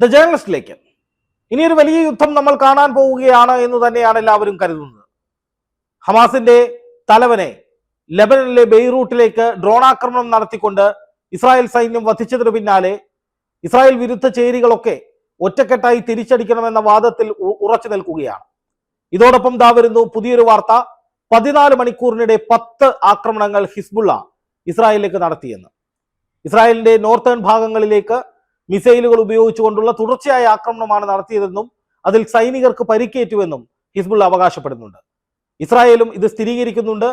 The ജേണലിസ്റ്റിലേക്ക് ഇനിയൊരു വലിയ യുദ്ധം നമ്മൾ കാണാൻ പോവുകയാണ് എന്ന് തന്നെയാണ് എല്ലാവരും കരുതുന്നത്. ഹമാസിന്റെ തലവനെ ലെബനിലെ ബെയ്റൂട്ടിലേക്ക് ഡ്രോൺ ആക്രമണം നടത്തിക്കൊണ്ട് ഇസ്രായേൽ സൈന്യം വധിച്ചതിനു പിന്നാലെ ഇസ്രായേൽ വിരുദ്ധ ചേരികളൊക്കെ ഒറ്റക്കെട്ടായി തിരിച്ചടിക്കണമെന്ന വാദത്തിൽ ഉറച്ചു നിൽക്കുകയാണ്. ഇതോടൊപ്പം ദാ വരുന്നു പുതിയൊരു വാർത്ത. പതിനാല് മണിക്കൂറിനിടെ പത്ത് ആക്രമണങ്ങൾ ഹിസ്ബുള്ള ഇസ്രായേലിലേക്ക് നടത്തിയെന്ന്. ഇസ്രായേലിന്റെ നോർത്തേൺ ഭാഗങ്ങളിലേക്ക് മിസൈലുകൾ ഉപയോഗിച്ചുകൊണ്ടുള്ള തുടർച്ചയായ ആക്രമണമാണ് നടത്തിയതെന്നും അതിൽ സൈനികർക്ക് പരിക്കേറ്റുവെന്നും ഹിസ്ബുള്ള അവകാശപ്പെടുന്നുണ്ട്. ഇസ്രായേലും ഇത് സ്ഥിരീകരിക്കുന്നുണ്ട്.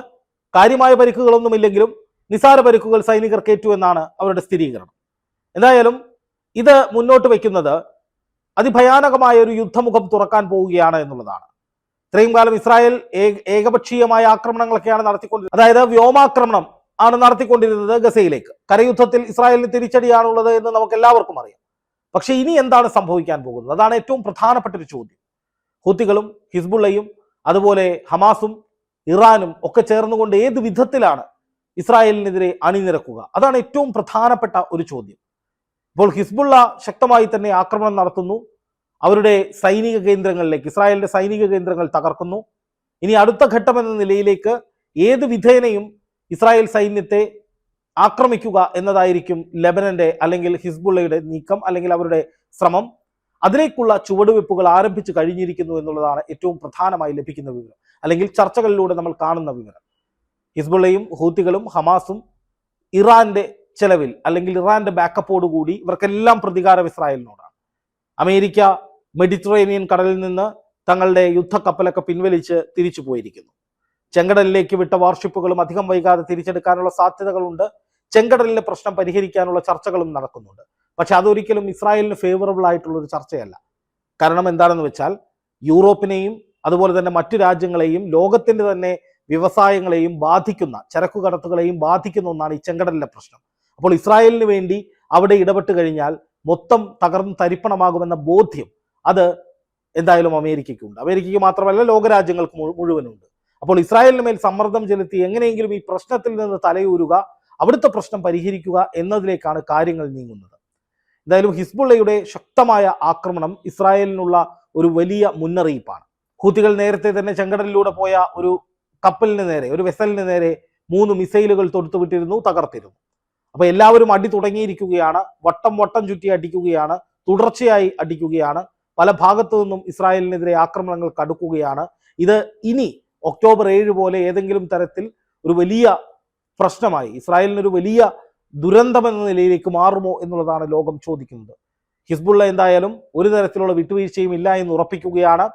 കാര്യമായ പരിക്കുകളൊന്നുമില്ലെങ്കിലും നിസാര പരിക്കുകൾ സൈനികർക്ക് ഏറ്റുവെന്നാണ് അവരുടെ സ്ഥിരീകരണം. എന്തായാലും ഇത് മുന്നോട്ട് വയ്ക്കുന്നത് അതിഭയാനകമായ ഒരു യുദ്ധമുഖം തുറക്കാൻ പോവുകയാണ് എന്നുള്ളതാണ്. ഇത്രയും കാലം ഇസ്രായേൽ ഏകപക്ഷീയമായ ആക്രമണങ്ങളൊക്കെയാണ് നടത്തിക്കൊണ്ടിരുന്നത്. അതായത് വ്യോമാക്രമണം ആണ് നടത്തിക്കൊണ്ടിരുന്നത് ഗസയിലേക്ക്. കരയുദ്ധത്തിൽ ഇസ്രായേലിന് തിരിച്ചടിയാണുള്ളത് എന്ന് നമുക്ക് എല്ലാവർക്കും അറിയാം. പക്ഷേ ഇനി എന്താണ് സംഭവിക്കാൻ പോകുന്നത്? അതാണ് ഏറ്റവും പ്രധാനപ്പെട്ട ഒരു ചോദ്യം. ഹൂത്തികളും ഹിസ്ബുള്ളയും അതുപോലെ ഹമാസും ഇറാനും ഒക്കെ ചേർന്നുകൊണ്ട് ഏത് വിധത്തിലാണ് ഇസ്രായേലിനെതിരെ അണിനിരക്കുക? അതാണ് ഏറ്റവും പ്രധാനപ്പെട്ട ഒരു ചോദ്യം. ഇപ്പോൾ ഹിസ്ബുള്ള ശക്തമായി തന്നെ ആക്രമണം നടത്തുന്നു. അവരുടെ സൈനിക കേന്ദ്രങ്ങളിലേക്ക് ഇസ്രായേലിന്റെ സൈനിക കേന്ദ്രങ്ങൾ തകർക്കുന്നു. ഇനി അടുത്ത ഘട്ടം എന്ന നിലയിലേക്ക് ഏത് വിധേനയും ഇസ്രായേൽ സൈന്യത്തെ ആക്രമിക്കുക എന്നതായിരിക്കും ലെബനന്റെ അല്ലെങ്കിൽ ഹിസ്ബുള്ളയുടെ നീക്കം അല്ലെങ്കിൽ അവരുടെ ശ്രമം. അതിലേക്കുള്ള ചുവടുവെപ്പുകൾ ആരംഭിച്ചു കഴിഞ്ഞിരിക്കുന്നു എന്നുള്ളതാണ് ഏറ്റവും പ്രധാനമായി ലഭിക്കുന്ന വിവരം. അല്ലെങ്കിൽ ചർച്ചകളിലൂടെ നമ്മൾ കാണുന്ന വിവരം. ഹിസ്ബുള്ളയും ഹൂത്തികളും ഹമാസും ഇറാന്റെ ചെലവിൽ അല്ലെങ്കിൽ ഇറാന്റെ ബാക്കപ്പോട് കൂടി ഇവർക്കെല്ലാം പ്രതികാരം ഇസ്രായേലിനോടാണ്. അമേരിക്ക മെഡിറ്ററേനിയൻ കടലിൽ നിന്ന് തങ്ങളുടെ യുദ്ധക്കപ്പലൊക്കെ പിൻവലിച്ച് തിരിച്ചു പോയിരിക്കുന്നു. ചെങ്കടലിലേക്ക് വിട്ട വാർഷിപ്പുകളും അധികം വൈകാതെ തിരിച്ചെടുക്കാനുള്ള സാധ്യതകളുണ്ട്. ചെങ്കടലിലെ പ്രശ്നം പരിഹരിക്കാനുള്ള ചർച്ചകളും നടക്കുന്നുണ്ട്. പക്ഷെ അതൊരിക്കലും ഇസ്രായേലിന് ഫേവറബിൾ ആയിട്ടുള്ള ഒരു ചർച്ചയല്ല. കാരണം എന്താണെന്ന് വെച്ചാൽ യൂറോപ്പിനെയും അതുപോലെ തന്നെ മറ്റു രാജ്യങ്ങളെയും ലോകത്തിന്റെ തന്നെ വ്യവസായങ്ങളെയും ബാധിക്കുന്ന ചരക്കു കടത്തുകളെയും ബാധിക്കുന്ന ഒന്നാണ് ഈ ചെങ്കടലിലെ പ്രശ്നം. അപ്പോൾ ഇസ്രായേലിന് വേണ്ടി അവിടെ ഇടപെട്ട് കഴിഞ്ഞാൽ മൊത്തം തകർന്ന് തരിപ്പണമാകുമെന്ന ബോധ്യം അത് എന്തായാലും അമേരിക്കയ്ക്കുണ്ട്. അമേരിക്കയ്ക്ക് മാത്രമല്ല ലോകരാജ്യങ്ങൾക്ക് മുഴുവനുണ്ട് അപ്പോൾ ഇസ്രായേലിന് മേൽ സമ്മർദ്ദം ചെലുത്തി എങ്ങനെയെങ്കിലും ഈ പ്രശ്നത്തിൽ നിന്ന് തലയൂരുക അവിടുത്തെ പ്രശ്നം പരിഹരിക്കുക എന്നതിലേക്കാണ് കാര്യങ്ങൾ നീങ്ങുന്നത്. എന്തായാലും ഹിസ്ബുള്ളയുടെ ശക്തമായ ആക്രമണം ഇസ്രായേലിനുള്ള ഒരു വലിയ മുന്നറിയിപ്പാണ്. ഹൂത്തികൾ നേരത്തെ തന്നെ ചെങ്കടലിലൂടെ പോയ ഒരു കപ്പലിന് നേരെ ഒരു വെസലിന് നേരെ മൂന്ന് മിസൈലുകൾ തൊടുത്തുവിട്ടിരുന്നു തകർത്തിരുന്നു. അപ്പോൾ എല്ലാവരും അടി തുടങ്ങിയിരിക്കുകയാണ് വട്ടം വട്ടം ചുറ്റി അടിക്കുകയാണ് തുടർച്ചയായി അടിക്കുകയാണ്. പല ഭാഗത്തു നിന്നും ഇസ്രായേലിനെതിരെ ആക്രമണങ്ങൾ കടുക്കുകയാണ്. ഇത് ഇനി ഒക്ടോബർ ഏഴ് പോലെ ഏതെങ്കിലും തരത്തിൽ ഒരു വലിയ പ്രശ്നമായി ഇസ്രായേലിനൊരു വലിയ ദുരന്തം എന്ന നിലയിലേക്ക് മാറുമോ എന്നുള്ളതാണ് ലോകം ചോദിക്കുന്നത്. ഹിസ്ബുള്ള എന്തായാലും ഒരു തരത്തിലുള്ള വിട്ടുവീഴ്ചയും ഇല്ല എന്ന് ഉറപ്പിക്കുകയാണ്.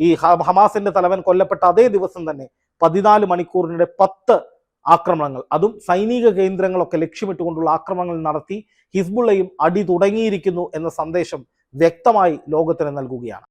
ഈ ഹമാസിന്റെ തലവൻ കൊല്ലപ്പെട്ട അതേ ദിവസം തന്നെ പതിനാല് മണിക്കൂറിനിടെ പത്ത് ആക്രമണങ്ങൾ അതും സൈനിക കേന്ദ്രങ്ങളൊക്കെ ലക്ഷ്യമിട്ടുകൊണ്ടുള്ള ആക്രമണങ്ങൾ നടത്തി ഹിസ്ബുള്ളയും അടി തുടങ്ങിയിരിക്കുന്നു എന്ന സന്ദേശം വ്യക്തമായി ലോകത്തിന് നൽകുകയാണ്.